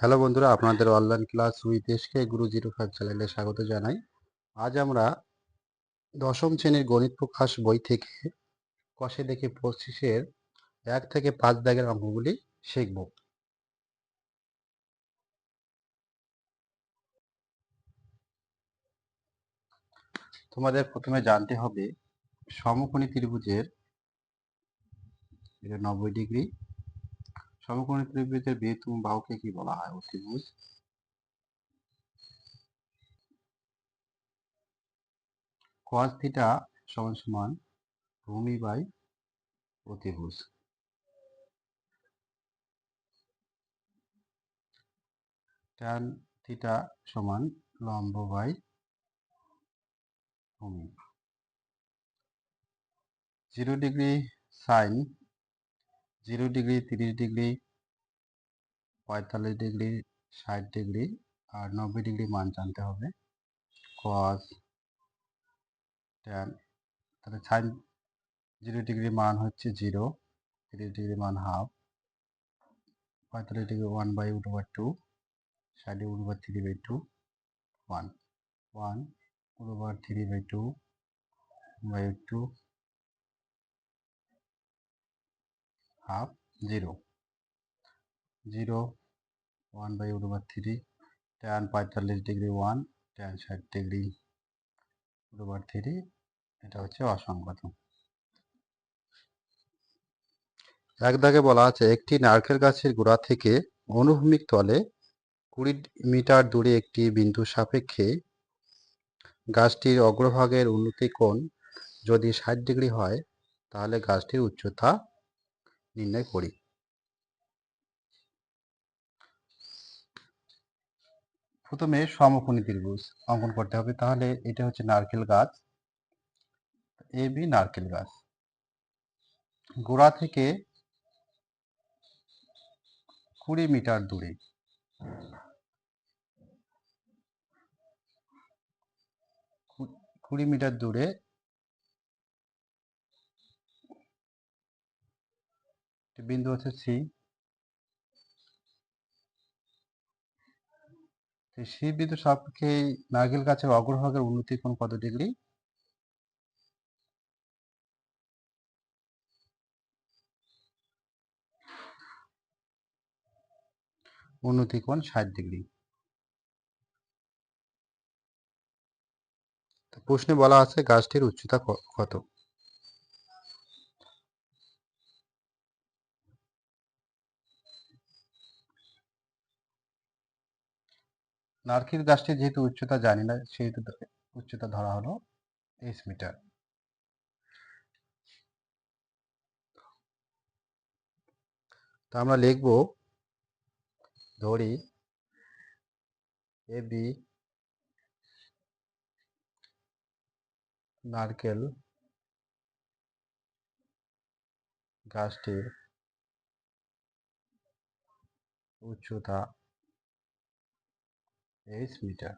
Hello বন্ধুরা, আপনাদের online class with SK Guru zero five চ্যানেলে স্বাগত জানাই। আজ আমরা দশম শ্রেণির গণিত প্রকাশ বই থেকে কষে দেখে পঁচিশের এক থেকে পাঁচ দাগের অঙ্কগুলি শিখব। তোমাদের প্রথমে জানতে হবে সমকোণী ত্রিভুজের, এটা নব্বই ডিগ্রি সমকোণী ত্রিভুজের বৃহত্তম বাহুকে কি বলা হয়? অতিভুজ cos থিটা সমান সমান ভূমি বাই অতিভুজ। tan থিটা সমান লম্ব বাই ভূমি। Zero degree sine zero degree, তিরিশ ডিগ্রি, পঁয়তাল্লিশ ডিগ্রি, ষাট ডিগ্রি আর নব্বই ডিগ্রি মান জানতে হবে। cos tan, তাহলে সাইন জিরো ডিগ্রি মান হচ্ছে জিরো, তিরিশ ডিগ্রি মান হাফ পঁয়তাল্লিশ degree one by root over two ষাট root over three by two one one root over three by two by two half zero zero one by root over three tan পঁয়তাল্লিশ degree one tan ষাট degree root over three এটা হচ্ছে অসংগত। এক দাগে বলা আছে, একটি নারকেল গাছের গোড়া থেকে অনুভূমিক তলে কুড়ি মিটার দূরে একটি বিন্দু সাপেক্ষে গাছটির অগ্রভাগের উন্নতি কোণ যদি ষাট ডিগ্রি হয়, তাহলে গাছটির উচ্চতা নির্ণয় করি। প্রথমে সমকোণী ত্রিভুজ অঙ্কন করতে হবে, তাহলে এটা হচ্ছে নারকেল গাছ, এ, বি, নারকেল গাছ। গোড়া থেকে কুড়ি মিটার দূরে। কুড়ি মিটার দূরে বিন্দু হচ্ছে সি সি বিন্দু সাপেক্ষে নারকেল গাছের অগ্রভাগের উন্নতি কোণ কত ডিগ্রি? উন্নতি কোণ ষাট ডিগ্রি। প্রশ্নে বলা আছে গাছটির উচ্চতা কত? নারকেল গাছটির যেহেতু উচ্চতা জানি না, সেহেতু উচ্চতা ধরা হলো তেইশ মিটার। তা আমরা লিখব, ধরি এ বি নারকেল গাছটির উচ্চতা তেইশ মিটার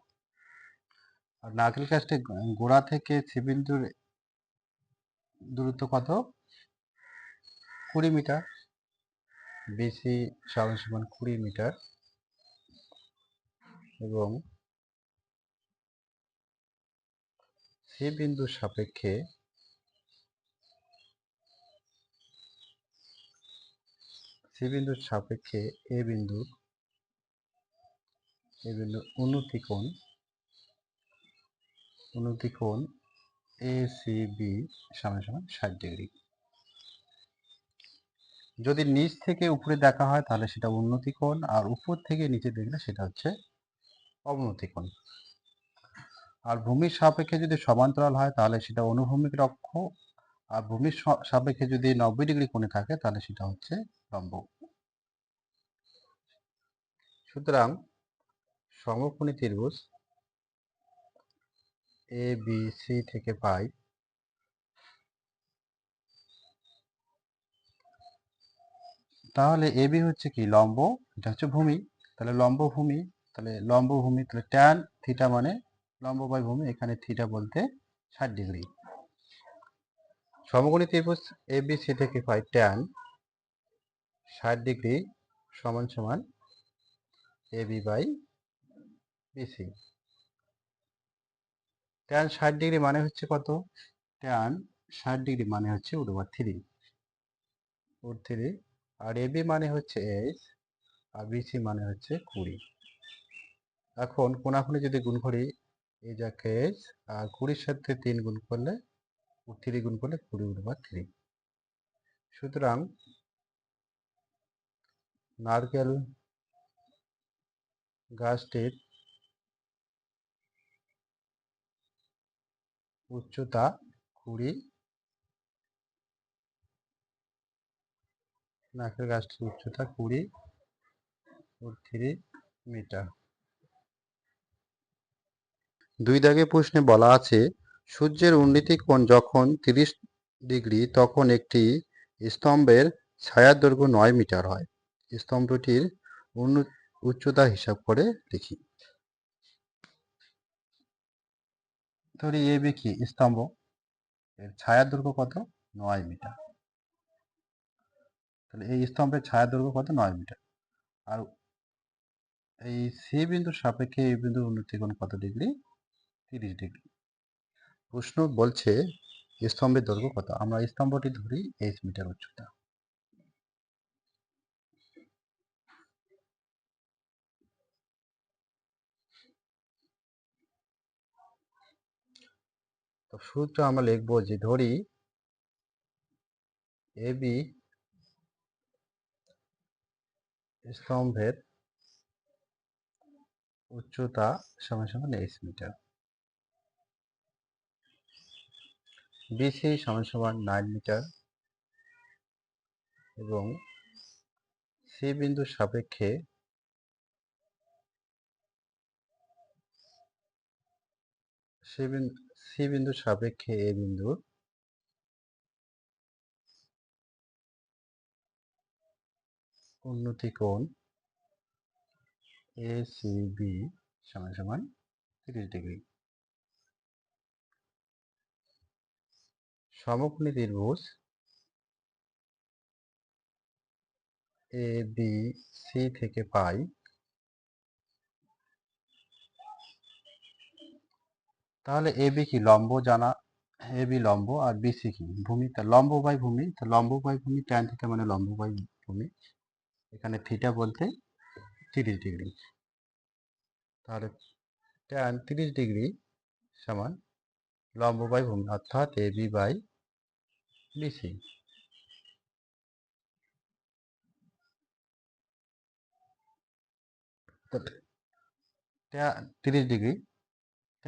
আর নারকেল গাছটি গোড়া থেকে শিবিন্দুর দূরত্ব কত? কুড়ি মিটার। বেশি সমান সমান কুড়ি মিটার। এবং সি বিন্দুর সাপেক্ষে সি বিন্দুর সাপেক্ষে এ বিন্দুর এ বিন্দুর উন্নতি কোণ উন্নতি কোণ এ সি বি সমান সমান ষাট ডিগ্রি। যদি নিচ থেকে উপরে দেখা হয়, তাহলে সেটা উন্নতি কোণ আর উপর থেকে নিচে দেখলে সেটা হচ্ছে অবনতি কোণ আর ভূমির সাপেক্ষে যদি সমান্তরাল হয়, তাহলে সেটা অনুভূমিক অক্ষ আর ভূমির সাপেক্ষে যদি নব্বই ডিগ্রি কোণে থাকে, তাহলে সেটা হচ্ছে লম্ব। সুতরাং সমকোণী ত্রিভুজ এ বি সি থেকে পাই। তাহলে এ বি হচ্ছে কি? লম্ব, এটা হচ্ছে ভূমি। তাহলে লম্ব ভূমি, তাহলে লম্ব ভূমি, তাহলে ট্যান থিটা মানে লম্ব বাই ভূমি, এখানে থিটা বলতে ষাট ডিগ্রি। সমকোণী ত্রিভুজ এ বি সি থেকে পাই ট্যান ষাট ডিগ্রি সমান সমান A B by BC tan ষাট ডিগ্রি মানে হচ্ছে কত? ট্যান ষাট ডিগ্রি মানে হচ্ছে উড থ্রি উড থ্রি আর এ বি মানে হচ্ছে এইচ আর বিসি মানে হচ্ছে কুড়ি। এখন কোনাকুনি যদি গুণ করি এই যাকে এইচ আর কুড়ির সাথে তিন গুণ করলে থ্রি গুণ করলে কুড়ি উড থ্রি সুতরাং নারকেল গাছটির উচ্চতা কুড়ি। নারকেল গাছটির উচ্চতা কুড়ি থ্রি মিটার। দুই দাগে প্রশ্নে বলা আছে, সূর্যের উন্নতি কোণ যখন তিরিশ ডিগ্রি, তখন একটি স্তম্ভের ছায়ার দৈর্ঘ্য নয় মিটার হয়। স্তম্ভটির উচ্চতা হিসাব করে দেখি ধরি এ বি কি, স্তম্ভ, এর ছায়া দৈর্ঘ্য কত? নয় মিটার। তাহলে এই স্তম্ভের ছায়ার দৈর্ঘ্য কত? নয় মিটার। আর এই সি বিন্দুর সাপেক্ষে এই বিন্দুর উন্নতি কোণ কত ডিগ্রি? তিরিশ ডিগ্রি। প্রশ্ন বলছে, স্তম্ভের দৈর্ঘ্য কত? আমরা স্তম্ভটি ধরি এইচ মিটার উচ্চতা। তো সূত্র আমরা লিখব যে ধরি এ বি স্তম্ভের উচ্চতা সমান সমান এইচ মিটার। বিসি সমান সমান নাইন মিটার এবং সি বিন্দুর সাপেক্ষে সি বিন্দু সি বিন্দুর সাপেক্ষে এ বিন্দুর উন্নতি কোণ? এ সি বি সমান সমান তিরিশ ডিগ্রি। সমকোণী ত্রিভুজ এ বি সি থেকে পাই তাহলে এ, বি, কি? লম্ব জানা, এ, বি, লম্ব আর বিসি কি? ভূমি, তা লম্ব বাই ভূমি, তা লম্ব বাই ভূমি ট্যান থিটা মানে লম্ব বাই ভূমি। এখানে থিটা বলতে তিরিশ ডিগ্রি। তাহলে ট্যান তিরিশ ডিগ্রি সমান লম্ব বাই ভূমি অর্থাৎ A, B, by B BC তিরিশ ডিগ্রি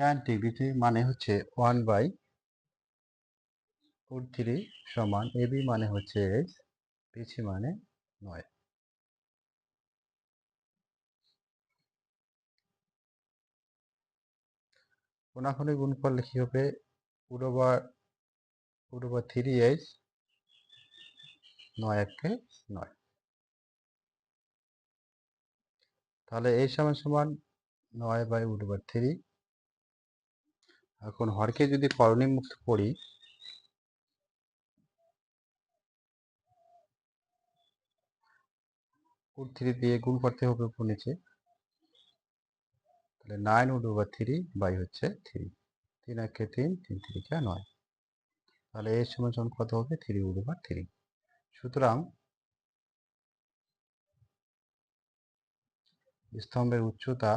ট্যান ডিগ্রিতে মানে হচ্ছে ওয়ান বাই রুট থ্রি সমান এ বি মানে হচ্ছে এইচ বিসি মানে নয়। কোনাখনি গুণ করলে কি হবে? পুরো বার পুরো বার থ্রি এইচ নয় একে নয়। তাহলে এই সমান সমান নয় বাই উড থ্রি এখন হরকে যদি করণী মুক্ত করি থ্রি দিয়ে গুণ করতে হবে উপর নিচে। তাহলে nine root over three by হচ্ছে থ্রি তিন একে তিন তিন থ্রিকে নয়। তাহলে এর সমান কত হবে? থ্রি উড ওভার থ্রি সুতরাং স্তম্ভের উচ্চতা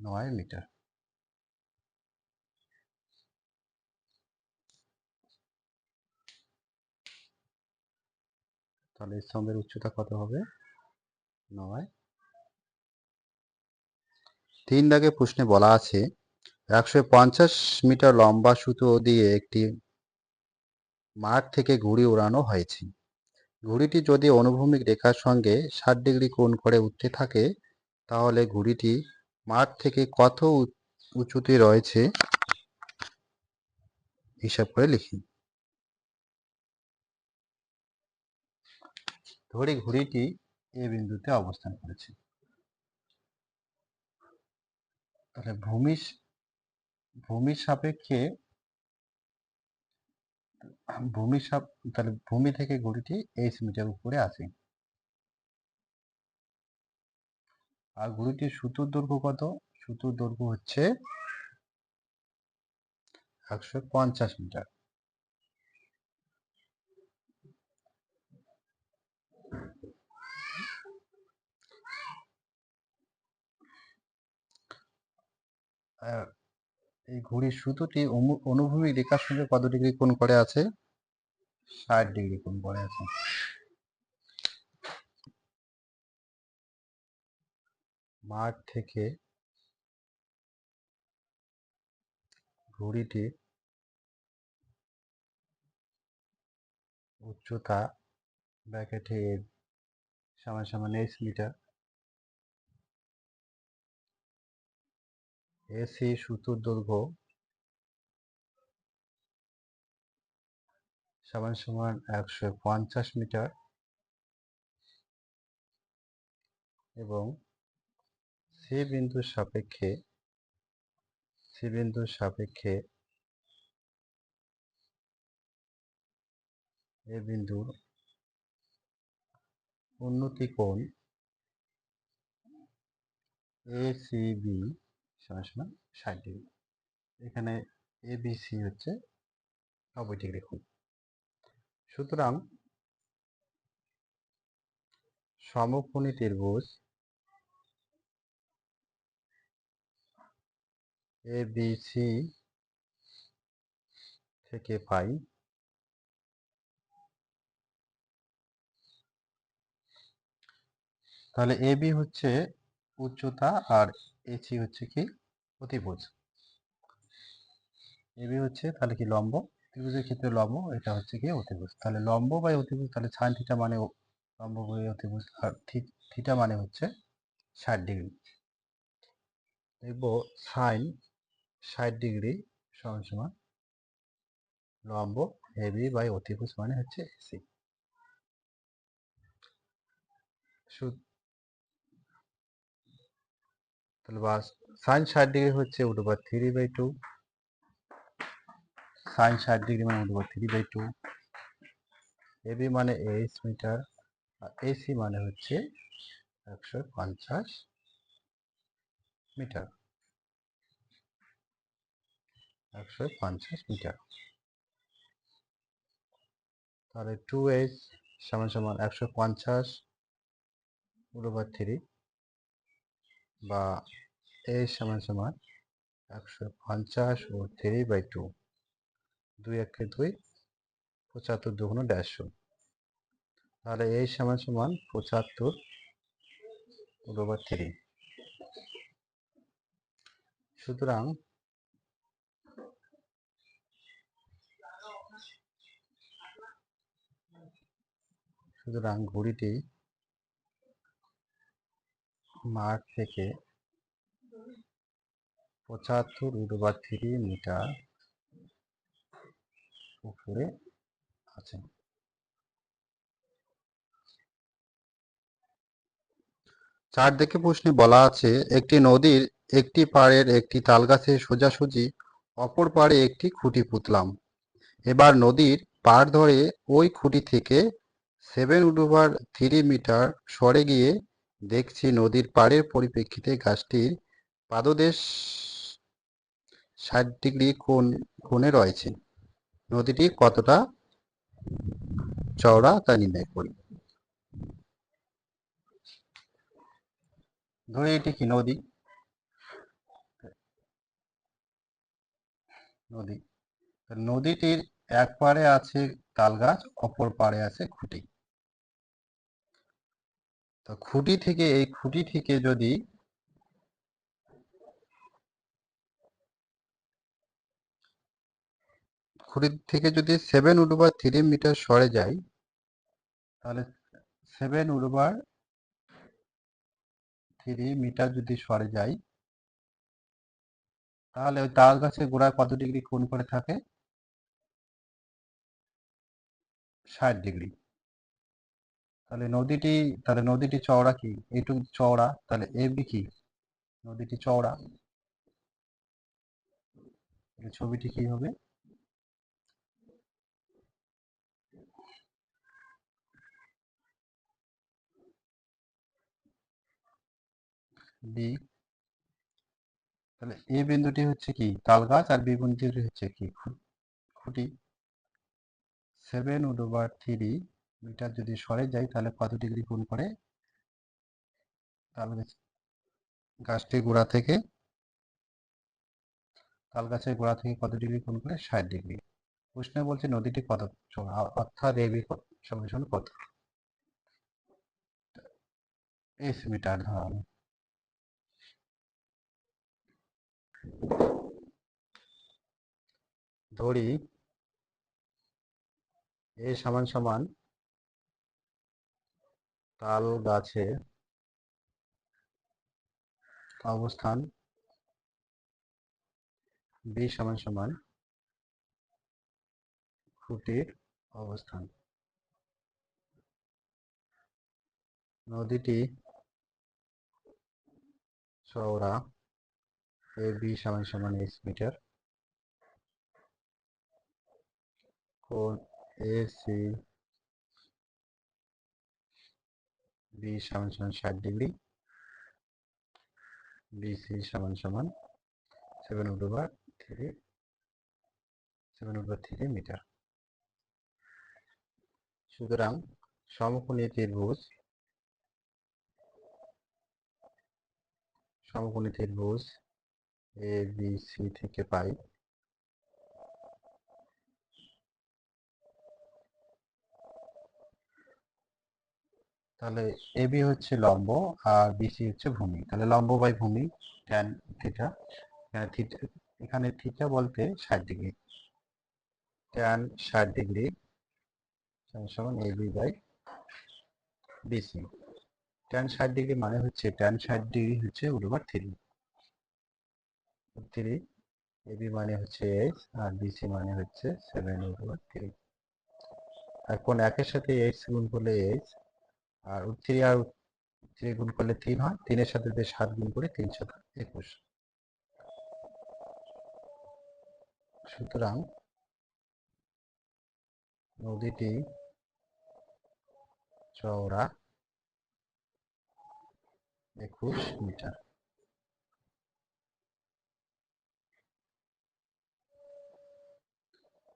নয় মিটার তাহলে স্তম্ভের উচ্চতা কত হবে? নয়। তিন দাগে প্রশ্নে বলা আছে, একশো পঞ্চাশ মিটার লম্বা সুতো দিয়ে একটি মাঠ থেকে ঘুড়ি উড়ানো হয়েছে। ঘুড়িটি যদি অনুভূমিক রেখার সঙ্গে ষাট ডিগ্রি কোণ করে উঠতে থাকে, তাহলে ঘুড়িটি মাঠ থেকে কত উঁচুতে রয়েছে? হিসাব করে লিখি। ধরে ঘুড়িটি এ বিন্দুতে অবস্থান করেছে। তাহলে ভূমি ভূমি সাপেক্ষে ভূমি সাপ তাহলে ভূমি থেকে ঘুড়িটি এইচ মিটার উপরে আছে আর ঘুড়িটির সুতোর দৈর্ঘ্য কত? সুতোর দৈর্ঘ্য হচ্ছে একশো পঞ্চাশ মিটার। এই ঘড়ির সুতোটি অনু- অনুভূমিক রেখার সঙ্গে কত ডিগ্রি কোণ করে আছে? ষাট ডিগ্রি কোণ করে আছে। মাঠ থেকে ঘড়িটির উচ্চতা ব্র্যাকেটের সমান এইচ মিটার। এসি সুতোর দৈর্ঘ্য সমান সমান একশো পঞ্চাশ মিটার এবং সি বিন্দুর সাপেক্ষে, সি বিন্দুর সাপেক্ষে এ বিন্দুর উন্নতি কোণ এ সি বি সমান ষাট ডিগ্রি। এখানে এ বি সি হচ্ছে নব্বই ডিগ্রি কোণ। সুতরাং সমকোণী ত্রিভুজ এ বি সি থেকে পাই। তাহলে এ বি হচ্ছে উচ্চতা আর এসি হচ্ছে কি অতিভুজ এবি হচ্ছে তাহলে কি লম্ব? ত্রিভুজের ক্ষেত্রে লম্ব, এটা হচ্ছে কি অতিভুজ। তাহলে লম্ব বাই অতিভুজ, তাহলে সাইন থিটা মানে লম্ব বাই অতিভুজ, আর থিটা মানে হচ্ছে ষাট ডিগ্রি। দেখব সাইন ষাট ডিগ্রি সমান সমান লম্ব এবি বাই অতিভুজ মানে হচ্ছে এসি তাহলে বাস সাইন ষাট ডিগ্রি হচ্ছে root over three by two sine ষাট ডিগ্রি মানে root over three by two AB মানে এইচ মিটার আর এসি মানে হচ্ছে একশো পঞ্চাশ মিটার একশো পঞ্চাশ মিটার। তাহলে টু এইচ সমান সমান একশো পঞ্চাশ ওভার থ্রি বা এইচ সমান সমান একশো পঞ্চাশ ও থ্রি বাই টু দুই একে দুই পঁচাত্তর দুগুণ দেড়শো তাহলে এই সমান সমান পঁচাত্তর ওভার থ্রি সুতরাং সুতরাং ঘড়িটি মাঠ থেকে পঁচাত্তর ওভার থ্রি মিটার উপরে আছে। চার দিকে প্রশ্নে বলা আছে, একটি নদীর একটি পাড়ের একটি তালগাছে সোজাসুজি, অপর পাড়ে একটি খুঁটি পুঁতলাম। এবার নদীর পাড় ধরে ওই খুঁটি থেকে সেভেন ওভার থ্রি মিটার সরে গিয়ে দেখছি নদীর পাড়ের পরিপ্রেক্ষিতে গাছটির পাদদেশ ষাট ডিগ্রি কোণ, কোণে রয়েছে। নদীটি কতটা চওড়া তা নির্ণয় করি। এটি কি নদী? নদী। নদীটির এক পাড়ে আছে তাল গাছ অপর পাড়ে আছে খুঁটি। তো খুঁটি থেকে, এই খুঁটি থেকে যদি খুঁটি থেকে যদি সেভেন উডোবার থ্রি মিটার সরে যায়, তাহলে সেভেন উডোবার থ্রি মিটার যদি সরে যায়, তাহলে ওই তাল গাছের গোড়ায় কত ডিগ্রি কোণ করে থাকে? ষাট ডিগ্রি তাহলে নদীটি তাহলে নদীটি চওড়া কি? এইটুকু চওড়া, তাহলে এবি কি? নদীটি চওড়া। ছবিটি কি হবে? তাহলে এ বিন্দুটি হচ্ছে কি? তাল গাছ আর বি বিন্দুটি হচ্ছে কি? খুঁটি। Seven root over three metre যদি সরে যায় তাহলে কত ডিগ্রি কোণ করে? তাল গাছ গাছটির গোড়া থেকে, তাল গাছের গোড়া থেকে কত ডিগ্রি কোণ করে? ষাট ডিগ্রি। প্রশ্নে বলছে নদীটি কত অর্থাৎ এবি সমান কত? এস মিটার ধরি। এ সমান সমান তাল গাছের অবস্থান বি সমান সমান খুঁটির অবস্থান। নদীটি চওড়া, এ বি সমান সমান এস মিটার কোণ এ সি বি সমান সমান ষাট ডিগ্রি বিসি সমান সমান seven root over three seven root over three metre সুতরাং সমকোণী ত্রিভুজ সমকোণী ত্রিভুজ এ বি সি থেকে পাই তাহলে এ বি হচ্ছে লম্ব আর বিসি হচ্ছে ভূমি। তাহলে লম্ব বাই ভূমি ট্যান থিটা এখানে থিটা এখানে থিটা বলতে ষাট ডিগ্রি ট্যান ষাট ডিগ্রি সমান A B by BC tan ষাট ডিগ্রি মানে হচ্ছে ট্যান ষাট ডিগ্রি হচ্ছে উডোবার থ্রি থ্রি এবি মানে হচ্ছে এইচ আর বিসি মানে হচ্ছে সেভেন উডোবার থ্রি এখন একের সাথে এইচ গুণ করলে এইচ আর থ্রি আর থ্রি গুণ করলে তিন হয়। তিনের সাথে যে সাত গুণ করে তিন সাত একুশ। সুতরাং নদীটি চওড়া একুশ মিটার।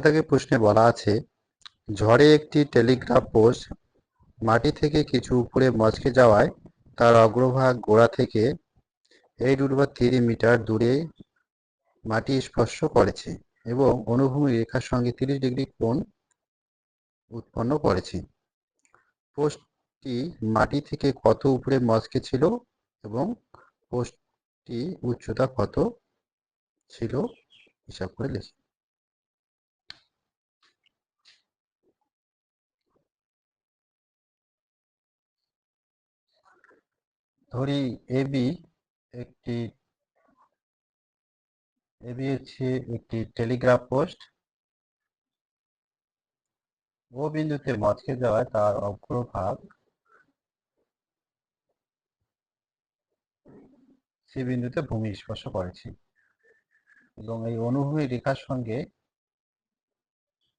তাকে প্রশ্নে বলা আছে, ঝড়ে একটি টেলিগ্রাফ পোস্ট মাটি থেকে কিছু উপরে মচকে যাওয়ায় তার অগ্রভাগ গোড়া থেকে এইট উঠবা থ্রি মিটার দূরে মাটি স্পর্শ করেছে এবং অনুভূমি রেখার সঙ্গে তিরিশ ডিগ্রি কোণ উৎপন্ন করেছে। পোস্টটি মাটি থেকে কত উপরে মচকে ছিল এবং পোস্টটি উচ্চতা কত ছিল, হিসাব করে লিখি। ধরি এবি একটি এবি হচ্ছে একটি টেলিগ্রাফ পোস্ট। ও বিন্দুতে মচকে যাওয়ায় তার অগ্রভাগ। সি বিন্দুতে ভূমি স্পর্শ করেছে এবং এই অনুভূমি রেখার সঙ্গে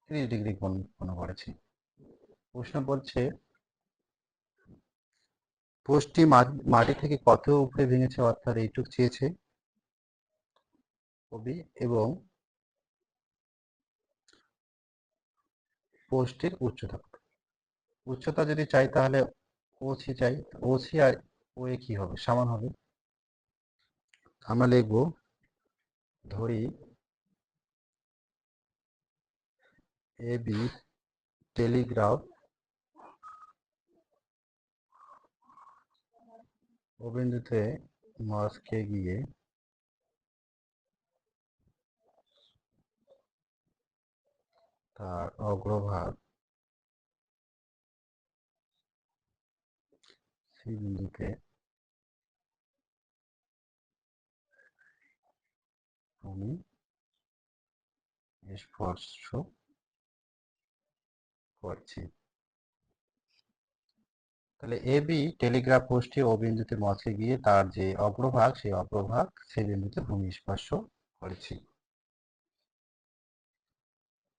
ত্রিশ ডিগ্রি উৎপন্ন করেছে। প্রশ্ন বলছে পোস্টটি মাটি থেকে কত উপরে ভেঙেছে অর্থাৎ এইটুক চেয়েছে কবি এবং পোস্টের উচ্চতা উচ্চতা যদি চাই তাহলে ওসি চাই। ওসি আর ও এ কি হবে? সমান হবে। আমরা লিখব, ধরি এ বি টেলিগ্রাফ ও বিন্দুতে গিয়ে তার অগ্রভাগ সি বিন্দুতে ভূমি স্পর্শ করছি। তাহলে এ বি টেলিগ্রাফ পোস্টে ও বিন্দুতে মচকে গিয়ে তার যে অগ্রভাগ, সেই অগ্রভাগ সেই বিন্দুতে ভূমি স্পর্শ করেছি।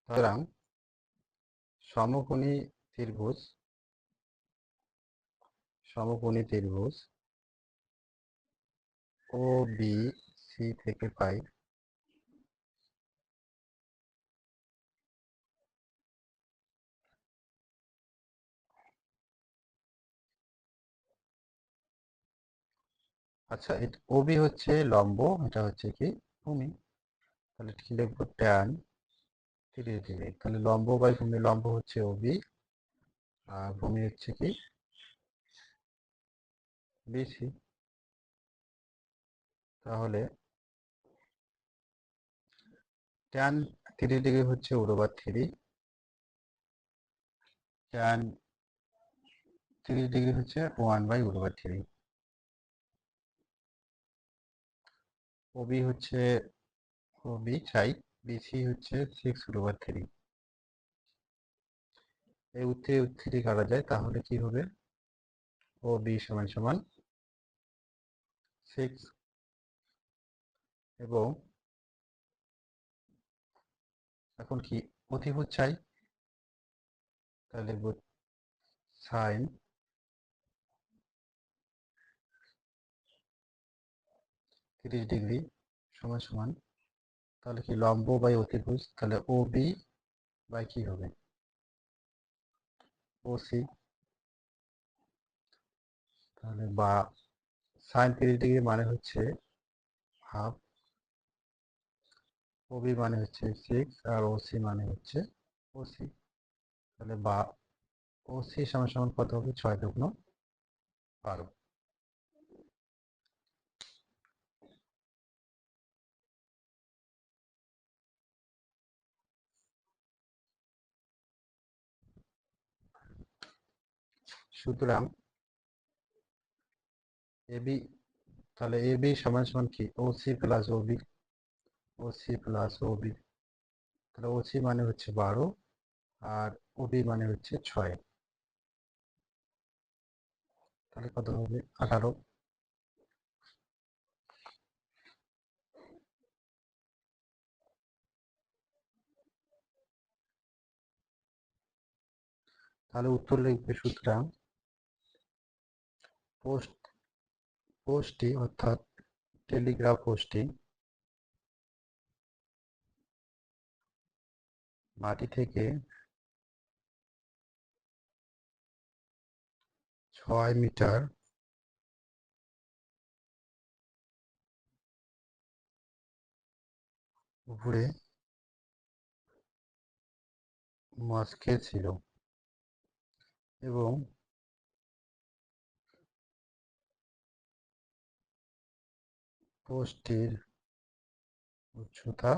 সুতরাং সমকোণী ত্রিভুজ সমকোণী ত্রিভুজ ও বি সি থেকে পাই আচ্ছা এটা ওবি হচ্ছে লম্ব, এটা হচ্ছে কি? ভূমি। তাহলে কি লিখব ট্যান তিরিশ ডিগ্রি। তাহলে লম্ব বাই ভূমি, লম্ব হচ্ছে ওবি আর ভূমি হচ্ছে কি? বিসি তাহলে ট্যান থ্রি ডিগ্রি হচ্ছে root over three. Tan three degree হচ্ছে one by root over three. OB হচ্ছে ওবি চাই বিসি হচ্ছে সিক্স উরোবার থ্রি এই উত্তরে উত্তরি কাটা যায়, তাহলে কি হবে? ও বি সমান সমান সিক্স এবং এখন কি? অতিভুজ চাই, তাহলে সাইন তিরিশ ডিগ্রি সমান সমান, তাহলে কি লম্ব বাই অতিভুজ? তাহলে ও বি বাই কি হবে? ও সি তাহলে বা সাইন তিরিশ ডিগ্রি মানে হচ্ছে হাফ ওবি মানে হচ্ছে সিক্স আর ওসি মানে হচ্ছে ওসি তাহলে বা ওসি সমান সমান কত হবে? ছয় দুগ্ন বারো। সুতরাং এবি তাহলে এবি সমান সমান কি? O C plus OB C plus OB তাহলে ও সি মানে হচ্ছে বারো আর ওবি মানে হচ্ছে ছয়। তাহলে কত হবে? আঠারো। তাহলে উত্তর লিখবে সুতরাং পোস্ট পোস্টটি অর্থাৎ টেলিগ্রাফ পোস্টটি মাটি থেকে ছয় মিটার উপরে মস্কে ছিল এবং পোস্টটির উচ্চতা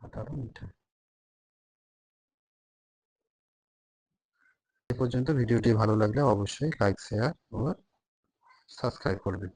আঠারো মিটার। এ পর্যন্ত ভিডিওটি ভালো লাগলে অবশ্যই লাইক শেয়ার ও সাবস্ক্রাইব করবেন।